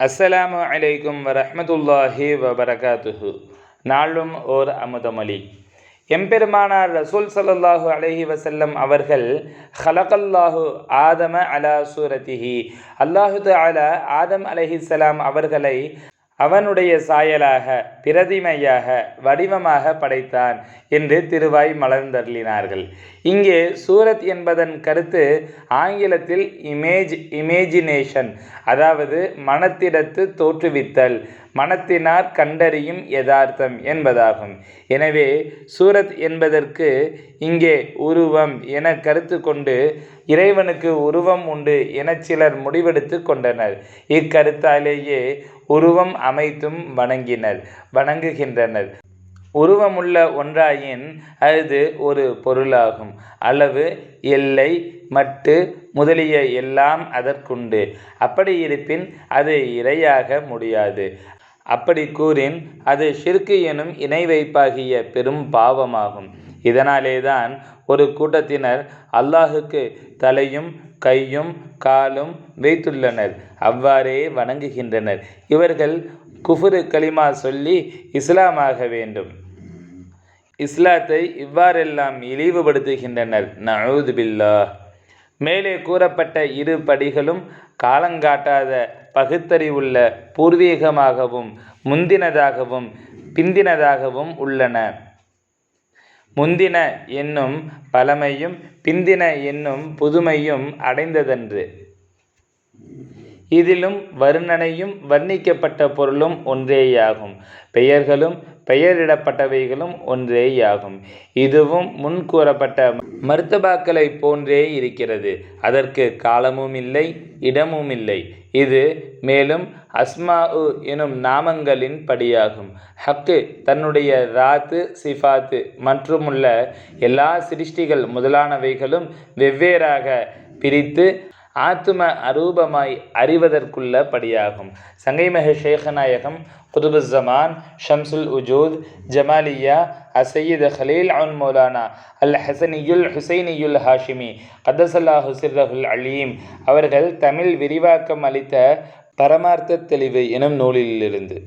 அஸ்ஸலாமு அலைக்கும் வரமத்துல்லாஹி வபரகாத்துஹு. நாளும் ஓர் அமுதமொழி. எம்பெருமானார் ரசூல் ஸல்லல்லாஹு அலைஹி வசல்லம் அவர்கள் ஹலகல்லாஹு ஆதம அலா சூரத்திஹி. அல்லாஹு அலா ஆதம் அலைஹிஸ்ஸலாம் அவர்களை அவனுடைய சாயலாக பிரதிமையாக வடிவமாக படைத்தான் என்று திருவாய் மலர்ந்தள்ளினார்கள் இங்கே சூரத் என்பதன் கருத்து ஆங்கிலத்தில் இமேஜ் இமேஜினேஷன் அதாவது மனத்திடத்து தோற்றுவித்தல். மனத்தினார் கண்டறியும் யதார்த்தம் என்பதாகும். எனவே சூரத் என்பதற்கு இங்கே உருவம் என கருத்து கொண்டு இறைவனுக்கு உருவம் உண்டு என சிலர் முடிவெடுத்து கொண்டனர். இக்கருத்தாலேயே உருவம் அமைத்தும் வணங்கினர் வணங்குகின்றனர். உருவமுள்ள ஒன்றாயின் அது ஒரு பொருளாகும். அளவு எல்லை மட்டு முதலிய எல்லாம் அதற்குண்டு. அப்படி இருப்பின் அது இரையாக முடியாது. அப்படி கூறின் அது ஷிர்கு எனும் இணை வைப்பாகிய பெரும் பாவமாகும். இதனாலேதான் ஒரு கூட்டத்தினர் அல்லாஹுக்கு தலையும் கையும் காலும் வைத்துள்ளனர். அவ்வாறே வணங்குகின்றனர். இவர்கள் குஃபுரு கலிமா சொல்லி இஸ்லாமாக வேண்டும். இஸ்லாத்தை இவ்வாறெல்லாம் இழிவுபடுத்துகின்றனர். நழுது பில்லா மேலே கூறப்பட்ட இரு படிகளும் காலங்காட்டாத பகுத்தறிவுள்ள பூர்வீகமாகவும் முந்தினதாகவும் பிந்தினதாகவும் உள்ளன. முந்தின என்னும் பழமையும் பிந்தின என்னும் புதுமையும் அடைந்ததன்று. இதிலும் வருணனையும் வர்ணிக்கப்பட்ட பொருளும் ஒன்றேயாகும். பெயர்களும் பெயரிடப்பட்டவைகளும் ஒன்றேயாகும். இதுவும் முன் கூறப்பட்ட போன்றே இருக்கிறது. அதற்கு காலமும் இல்லை இடமும் இல்லை. இது மேலும் அஸ்மாஉ எனும் நாமங்களின் படியாகும். ஹக்கு தன்னுடைய ராத்து சிஃபாத்து மற்றுமுள்ள எல்லா சிருஷ்டிகள் முதலானவைகளும் வெவ்வேறாக பிரித்து ஆத்ம அரூபமாய் அறிவதற்குள்ள படியாகும் சங்கைமக ஷேகநாயகம் குதுபுஸ்ஸமான் ஷம்சுல் உஜூத் ஜமாலியா அசையீத் ஹலீல் அவுன் மௌலானா அல் ஹசனியுல் ஹுசைனியுல் ஹாஷிமி கதசல்லா ஹுசிர்ரஹுல் அலீம் அவர்கள் தமிழ் விரிவாக்கம் அளித்த பரமார்த்த தெளிவு எனும் நூலிலிருந்து.